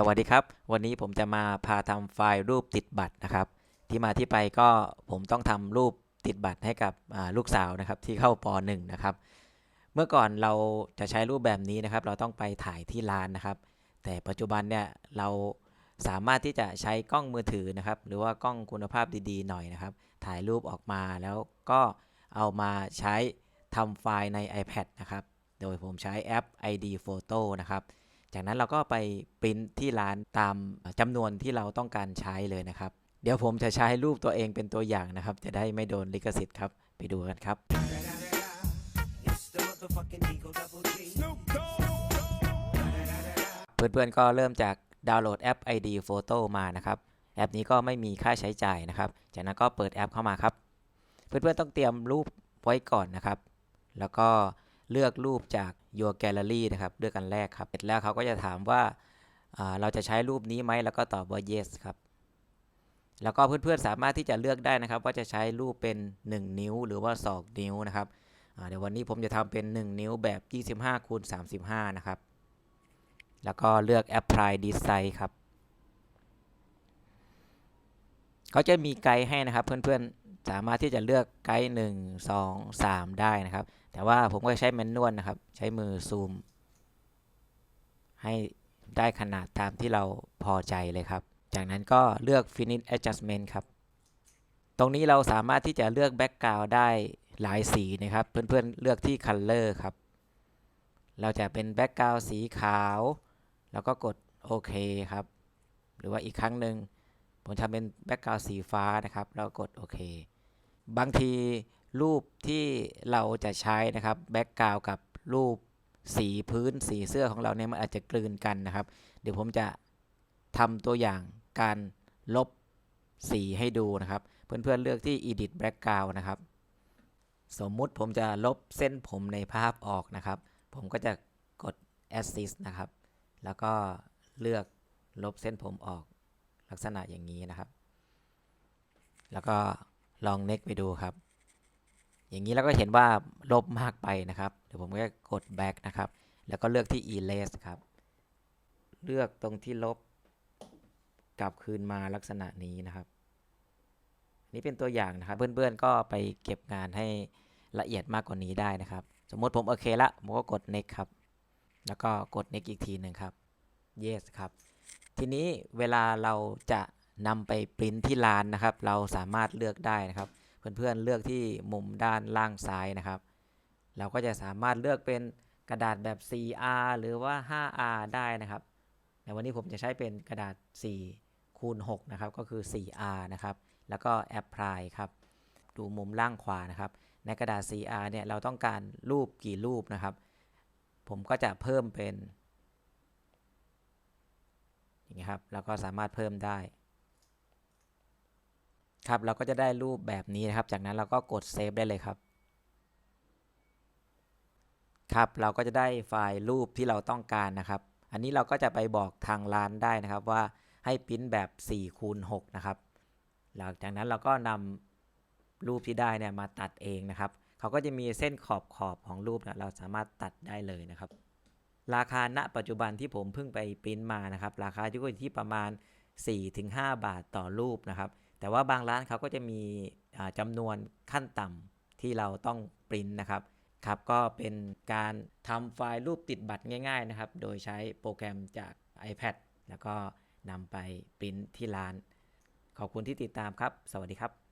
สวัสดีครับ วันนี้ผมจะมาพาทำไฟล์รูปติดบัตรนะครับ ที่มาที่ไปก็ผมต้องทำรูปติดบัตรให้กับลูกสาวนะครับที่เข้าป .1 นะครับ เมื่อก่อนเราจะใช้รูปแบบนี้นะครับ เราต้องไปถ่ายที่ร้านนะครับ แต่ปัจจุบันเนี่ยเราสามารถที่จะใช้กล้องมือถือนะครับ หรือว่ากล้องคุณภาพดีๆหน่อยนะครับ ถ่ายรูปออกมาแล้วก็เอามาใช้ทำไฟล์ใน iPad นะครับ โดยผมใช้แอป ID Photo นะครับ จากนั้นเราก็ไปปริ้นที่ร้านตามจำนวนที่เราต้องการใช้เลยนะครับ เดี๋ยวผมจะใช้รูปตัวเองเป็นตัวอย่างนะครับ จะได้ไม่โดนลิขสิทธิ์ครับ ไปดูกันครับ เพื่อนๆก็เริ่มจากดาวน์โหลดแอป ID Photo มานะครับ แอปนี้ก็ไม่มีค่าใช้จ่ายนะครับ จากนั้นก็เปิดแอปเข้ามาครับ เพื่อนๆต้องเตรียมรูปไว้ก่อนนะครับ แล้วก็เลือกรูปจาก Your Gallery นะครับเลือกกันแรกครับเสร็จแล้วเขาก็จะถามว่าเราจะใช้รูปนี้ไหมแล้วก็ตอบว่า yes ครับ แล้วก็เพื่อนๆสามารถที่จะเลือกได้นะครับ ว่าจะใช้รูปเป็น 1 นิ้วหรือว่า 2 นิ้วนะครับเดี๋ยววันนี้ผมจะทำเป็น 1 นิ้วแบบ 25คูณ35 นะครับ แล้วก็เลือก apply design ครับเขาจะมีไกด์ให้นะครับเพื่อนๆ สามารถที่จะเลือกไกด์1 2 3ได้นะครับ แต่ว่าผมก็ใช้แมนนวลนะครับ ใช้มือซูม ให้ได้ขนาดตามที่เราพอใจเลยครับ จากนั้นก็เลือก finish adjustment ครับ ตรงนี้เราสามารถที่จะเลือก background ได้หลายสีนะครับ เพื่อนๆเลือกที่ color ครับ เราจะเป็น background สีขาว แล้วก็กดโอเคครับ หรือว่าอีกครั้งหนึ่งผมทำเป็น background สีฟ้านะครับ แล้วกดโอเค บางทีรูปที่เราจะใช้นะครับ background กับรูปสีพื้นสีเสื้อของเราเนี่ยมันอาจจะกลืนกันนะครับ เดี๋ยวผมจะทำตัวอย่างการลบสีให้ดูนะครับ เพื่อนๆเลือกที่ edit background นะครับ สมมุติผมจะลบเส้นผมในภาพออกนะครับ ผมก็จะกด assist นะครับ แล้วก็เลือกลบเส้นผมออกลักษณะอย่างนี้นะครับ แล้วก็ ลอง next ไปดูครับ อย่างนี้เราก็เห็นว่าลบมากไปนะครับ เดี๋ยวผมก็กด back นะครับ แล้วก็เลือกที่ erase ครับ เลือกตรงที่ลบกลับคืนมาลักษณะนี้นะครับ นี่เป็นตัวอย่างนะครับ เพื่อนๆก็ไปเก็บงานให้ละเอียดมากกว่านี้ได้นะครับ สมมติผมโอเคละ ผมก็กด next ครับ แล้วก็กด next อีกทีหนึ่งครับ yes ครับ ทีนี้เวลาเราจะ นำไปปริ้นที่ร้านนะครับ เราสามารถเลือกได้นะครับ เพื่อนๆเลือกที่มุมด้านล่างซ้ายนะครับ เราก็จะสามารถเลือกเป็นกระดาษแบบ 4R หรือว่า 5R ได้นะครับในวันนี้ผมจะใช้เป็นกระดาษ 4 คูณ 6 นะครับ ก็คือ 4R นะครับ แล้วก็ apply ครับ ดูมุมล่างขวานะครับ ในกระดาษ 4R เนี่ย เราต้องการรูปกี่รูปนะครับ ผมก็จะเพิ่มเป็น อย่างนี้ครับ แล้วก็สามารถเพิ่มได้ ครับเราก็จะได้รูปแบบนี้นะครับ จากนั้นเราก็กดเซฟได้เลยครับ ครับเราก็จะได้ไฟล์รูปที่เราต้องการนะครับ อันนี้เราก็จะไปบอกทางร้านได้นะครับว่าให้ปริ้นแบบ4คูณ6นะครับ หลังจากนั้นเราก็นำรูปที่ได้เนี่ยมาตัดเองนะครับ เขาก็จะมีเส้นขอบขอบของรูปนะเราสามารถตัดได้เลยนะครับ ราคาณปัจจุบันที่ผมเพิ่งไปปริ้นมานะครับ ราคาอยู่ที่ประมาณ 4-5 บาทต่อรูปนะครับ แต่ว่าบางร้านเขาก็จะมีอ่าจำนวนขั้นต่ำที่เราต้องปริ้นนะครับครับก็เป็นการทำไฟล์รูปติดบัตรง่าย ๆนะครับ โดยใช้โปรแกรมจาก iPad แล้วก็นำไปปริ้นที่ร้าน ขอบคุณที่ติดตามครับ สวัสดีครับ